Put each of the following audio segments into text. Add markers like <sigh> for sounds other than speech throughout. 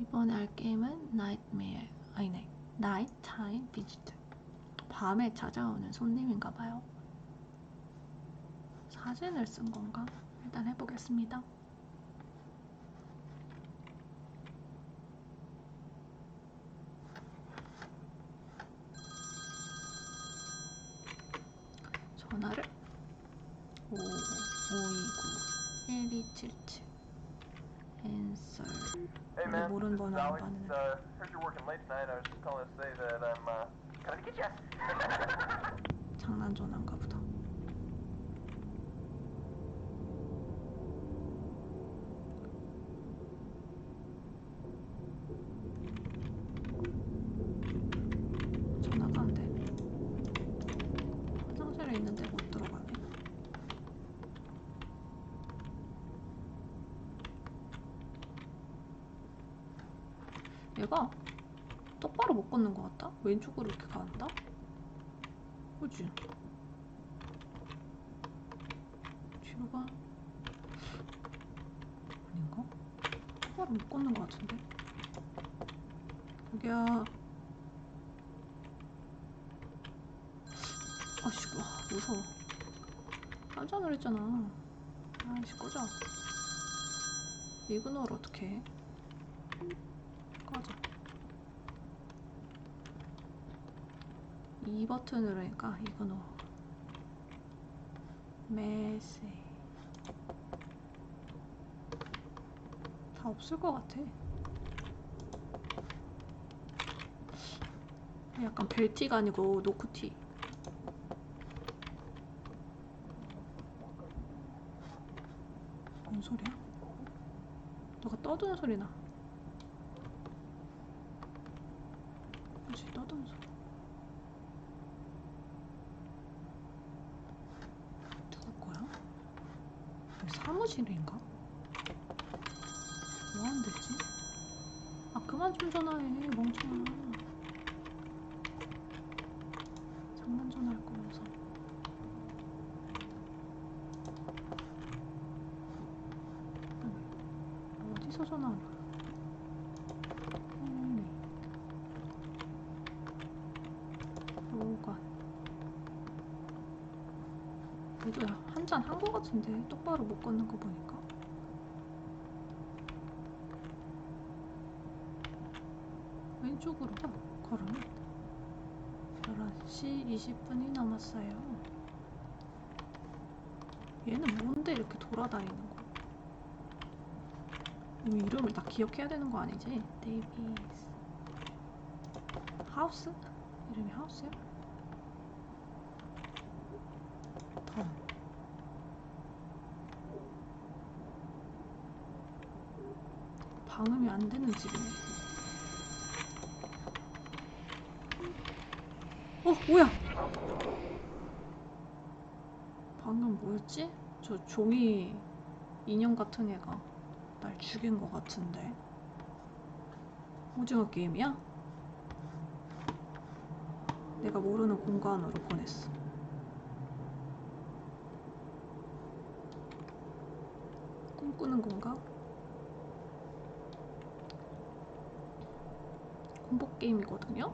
이번에 할 게임은 나이트메어 아니네 나이트타임 비지트 밤에 찾아오는 손님인가 봐요. 사진을 쓴 건가? 일단 해보겠습니다. 전화를 5 529 1277 answer Hey 근데 man, 모르는 번호 안 Alex. 받는 Uh, heard you're working late tonight. I was just calling to say that I'm uh, coming to get you. 장난 전화인가 보다. 전화가 안 돼. 화장실에 있는데 못 들어가네. 얘가 똑바로 못 걷는 것 같다? 왼쪽으로 이렇게 간다? 그지? 뒤로 가. 아닌가? 똑바로 못 걷는 것 같은데? 여기야. 아씨, 와, 무서워. 깜짝 놀랐잖아. 아이씨, 꺼져. 이그노를 어떻게 해? 꺼져. 이 버튼으로 하니까 이그노. 메시. 다 없을 것 같아. 약간 벨티가 아니고 노크티. 뭔 소리야? 누가 떠드는 소리 나. 뭐지 떠드는 소리. 누구 거야? 여기 사무실인가? 뭐 하면 되지? 아 그만 좀 전화해 멍청아. 장난 전화할 거면서. 어디서 전화하는 거야? 음. 보관. 그래도 한잔 한 거 같은데 똑바로 못 걷는 거 보니까. 왼쪽으로 가 걸으면 11시 20분이 남았어요. 얘는 뭔데 이렇게 돌아다니는 거야? 이름을 다 기억해야 되는 거 아니지? 데이비스 하우스? 이름이 하우스야? 덤 방음이 안 되는 집이네. 어, 뭐야? 방금 뭐였지? 저 종이 인형 같은 애가 날 죽인 것 같은데. 오징어 게임이야? 내가 모르는 공간으로 보냈어. 꿈꾸는 건가? 공포 게임이거든요?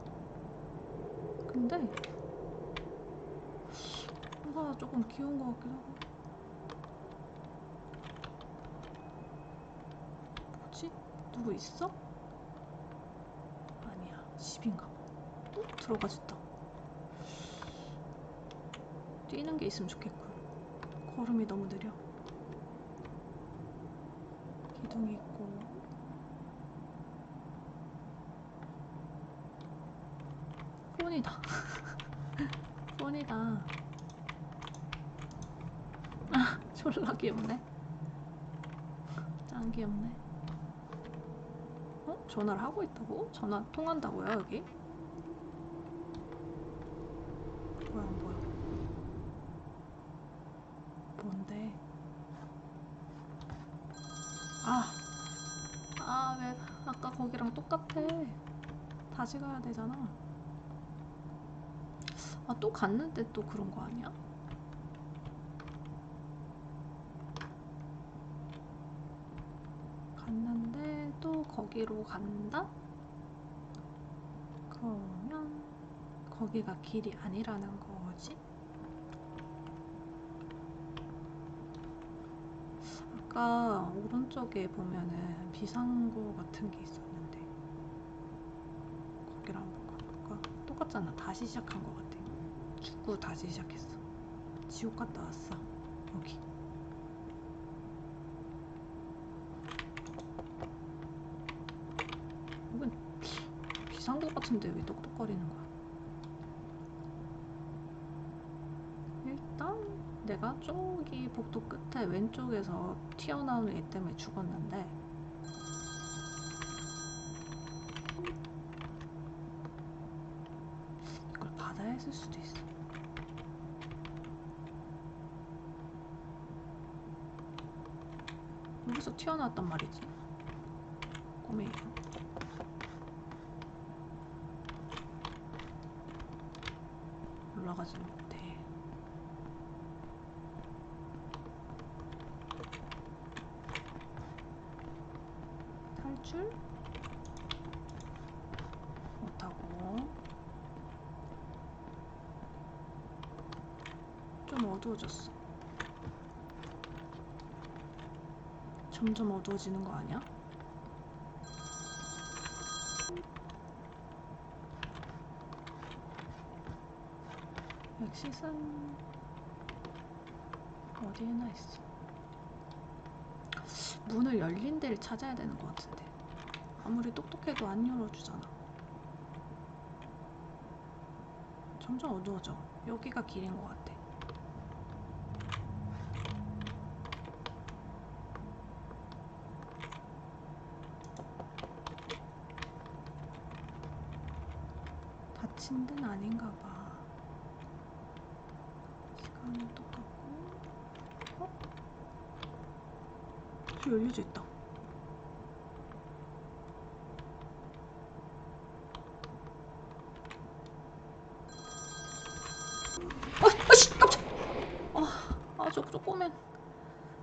근데 뭔가 조금 귀여운 것 같기도 하고 뭐지? 누구 있어? 아니야 집인가 봐 어? 들어가졌다 뛰는 게 있으면 좋겠고 걸음이 너무 느려 기둥이 있고 폰이다 <laughs> 폰이다 아 졸라 귀엽네 짱 귀엽네 어? 전화를 하고 있다고? 전화 통한다고요 여기? 뭐야 뭐야 뭔데 아 아, 왜 아까 거기랑 똑같아. 다시 가야 되잖아. 아, 또 갔는데 또 그런 거 아니야? 갔는데 또 거기 저기로 간다? 그러면 거기가 길이 아니라는 거지? 아까 오른쪽에 보면은 비상구 같은 게 있었는데 거기를 한번 가볼까? 똑같잖아. 다시 시작한 것 같아. 축구 다시 시작했어. 지옥 갔다 왔어. 여기. 이건 비상구 같은데 왜 똑똑거리는 거야? 일단 내가 저기 복도 끝에 왼쪽에서 튀어나오는 애 때문에 죽었는데 이걸 받아야 했을 수도 있어. 여기서 튀어나왔단 말이지. 꼬맹이가. 올라가지 못해. 탈출? 못하고. 좀 어두워졌어. 점점 어두워지는 거 아니야? 엑시은 어디에나 있어. 문을 열린 데를 찾아야 되는 것 같은데. 아무리 똑똑해도 안 열어주잖아. 점점 어두워져. 여기가 길인 것 같아. 닫힌 데는 아닌가 봐. 시간은 똑같고. 어? 저 열려져 있다. 깜짝. 아, 아, 저, 저 꼬맹,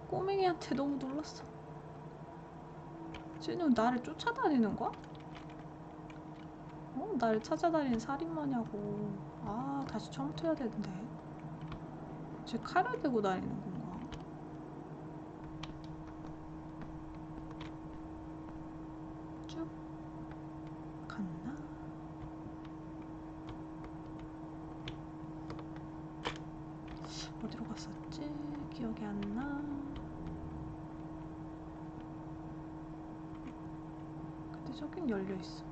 꼬맹이한테 너무 놀랐어. 쟤는 나를 쫓아다니는 거야? 어? 날 찾아다니는 살인마냐고. 아, 다시 처음부터 해야 되는데. 쟤 칼을 들고 다니는 건가? 쭉 갔나? 어디로 갔었지? 기억이 안 나. 근데 저긴 열려 있어.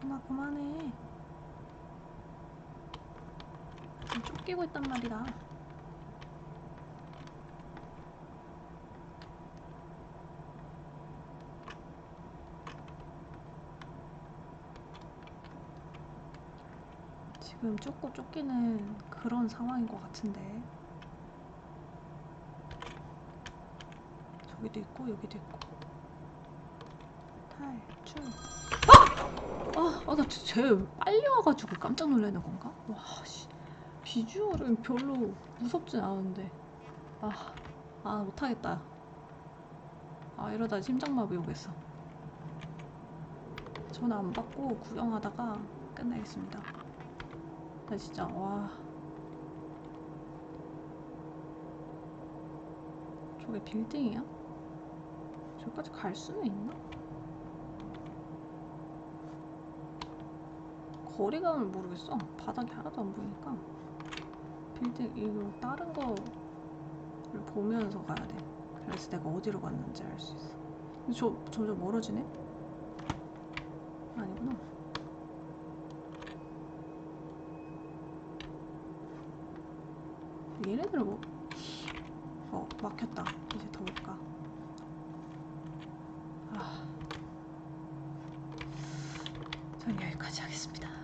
전화 그만해. 쫓기고 있단 말이다. 지금 쫓고 쫓기는 그런 상황인 것 같은데. 저기도 있고 여기도 있고. 탈출. 아, 아, 나쟤 빨리 와가지고 깜짝 놀라는 건가? 와, 씨. 비주얼은 별로 무섭진 않은데. 아, 아, 못하겠다. 아, 이러다 심장마비 오겠어. 전화 안 받고 구경하다가 끝내겠습니다. 나 진짜, 와. 저게 빌딩이야? 저기까지 갈 수는 있나? 거리감을 모르겠어. 바닥이 하나도 안 보이니까. 빌딩, 이거 다른 거를 보면서 가야 돼. 그래서 내가 어디로 갔는지 알 수 있어. 근데 저 점점 멀어지네? 아니구나. 얘네들 뭐, 어, 막혔다. 이제 더 못 가. 아. 전 여기까지 하겠습니다.